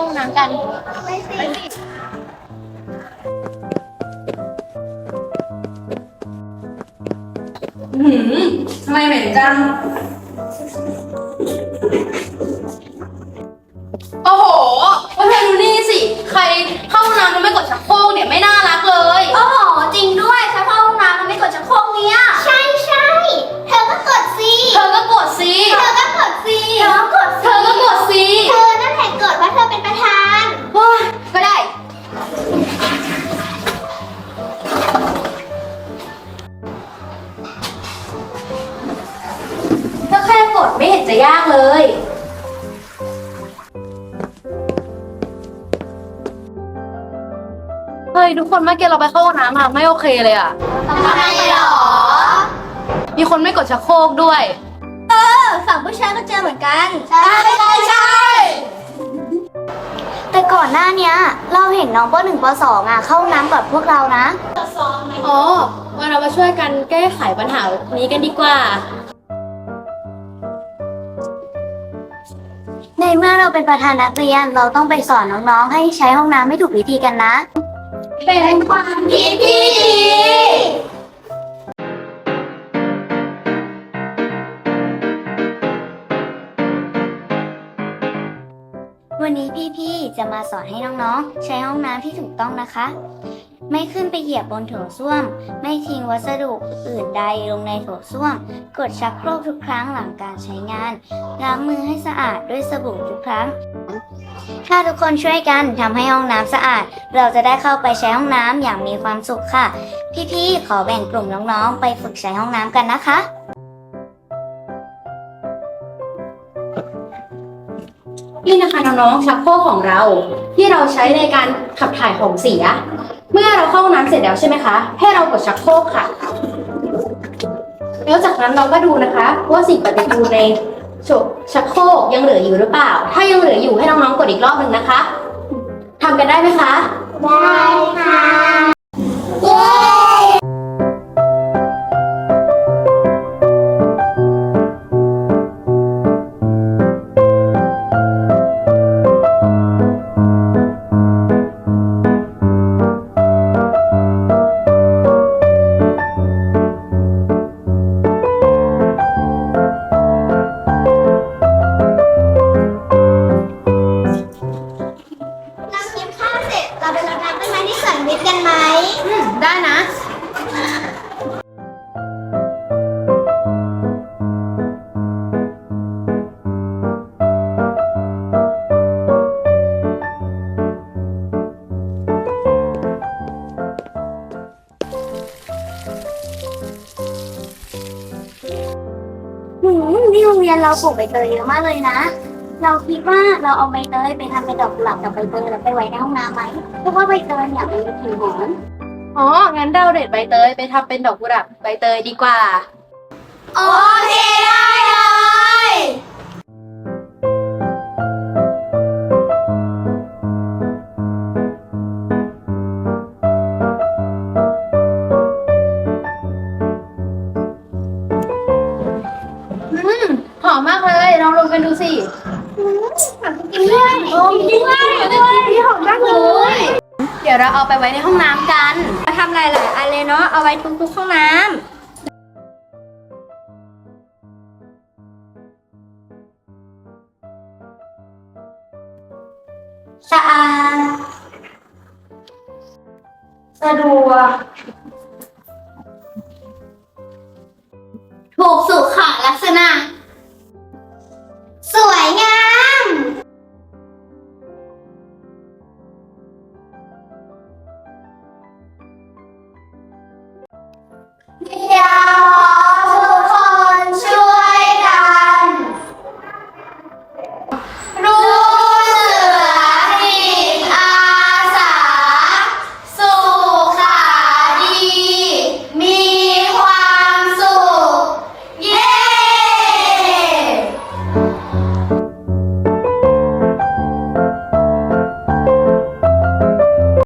ห้องน้ำกันไม่สิหืมทำไมเหม็นจัง โอ้โห เห็นจะยากเลย เฮ้ยทุกคนเมื่อกี้เราไปเข้าห้องน้ำมาไม่โอเคเลยอะ ทำไมหรอ มีคนไม่กดชักโครกด้วยฝั่งผู้ชายก็เจอเหมือนกัน ใช่ใช่ใช่แต่ก่อนหน้าเนี้ย เราเห็นน้องปหนึ่งปสองอะเข้าห้องน้ำกับพวกเรานะ อ๋อวันเรามาช่วยกันแก้ไขปัญหานี้กันดีกว่า เมื่อเราเป็นประธานนักเรียนเราต้องไปสอนน้องๆ ให้ใช้ห้องน้ำให้ถูกวิธีกันนะ เป็นความคิดที่ดี วันนี้พี่ๆ จะมาสอนให้น้องๆ ใช้ห้องน้ำที่ถูกต้องนะคะ ไม่ขึ้นไปเหยียบบนโถส้วม ไม่ทิ้งวัสดุอื่นใดลงในโถส้วม กดชักโครกทุกครั้งหลังการใช้งาน ล้างมือให้สะอาดด้วยสบู่ทุกครั้ง ถ้าทุกคนช่วยกันทำให้ห้องน้ำสะอาด เราจะได้เข้าไปใช้ห้องน้ำอย่างมีความสุขค่ะ พี่ๆ ขอแบ่งกลุ่มน้องๆ ไปฝึกใช้ห้องน้ำกันนะคะ นี่นะคะน้องๆชักโครกของเรา ที่เราใช้ในการขับถ่ายของเสีย เมื่อเราเข้าห้องน้ำเสร็จแล้วใช่ไหมคะ ให้เรากดชักโครกค่ะ แล้วจากนั้นเราก็ดูนะคะ ว่าสิ่งปฏิกูลในชักโครกยังเหลืออยู่หรือเปล่า ถ้ายังเหลืออยู่ให้น้องๆกดอีกรอบหนึ่งนะคะทำกันได้ไหมคะ ได้ค่ะ ม้ที่สวนวิทย์กันไหมอืมได้นะ หืมที่โรงเรียนเราปลูกใบเตยเยอะมากเลยนะ เราคิดว่าเราเอาใบเตยไปทำเป็นดอกกุหลาบกับใบเตยแล้วไปไว้ในห้องน้ำไหมเพราะว่าใบเตยเนี่ยมันมีกลิ่นหอมอ๋อ งั้นเราเด็ดใบเตยไปทำเป็นดอกกุหลาบใบเตยดีกว่า โอเคได้เลย อืม หอมมากเลยลองลงกันดูสิกิ ด้วยโอ้กินด้วยหอมมากเลย เดี๋ยวเราเอาไปไว้ในห้องน้ำกันมาทำหลายๆอันเลยเนาะ เอาไว้ทุกๆห้องน้ำสะอาดสะดวกถูกสุขลักษณะ